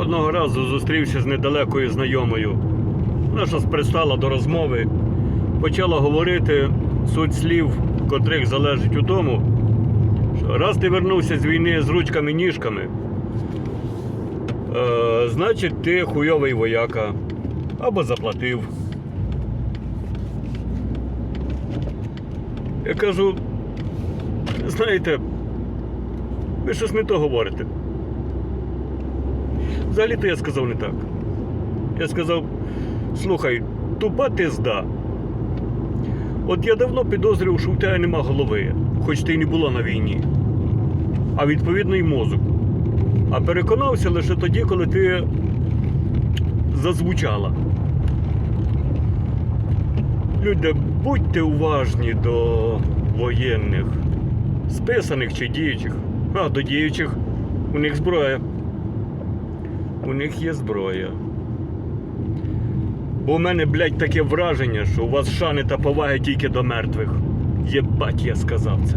Одного разу зустрівся з недалекою знайомою. Вона щось пристала до розмови, почала говорити суть слів, котрих залежить у тому, що раз ти вернувся з війни з ручками-ніжками, е, значить ти хуйовий вояка або заплатив. Я кажу, знаєте, ви щось не то говорите. Взагалі-то я сказав не так. Я сказав, слухай, тупа ти зда. От я давно підозрював, що в тебе нема голови, хоч ти й не була на війні. А відповідно й мозок. А переконався лише тоді, коли ти зазвучала. Люди, будьте уважні до воєнних, списаних чи діючих. А до діючих у них зброя. У них є зброя. Бо у мене, блядь, таке враження, що у вас шани та поваги тільки до мертвих. Єбать, я сказав це.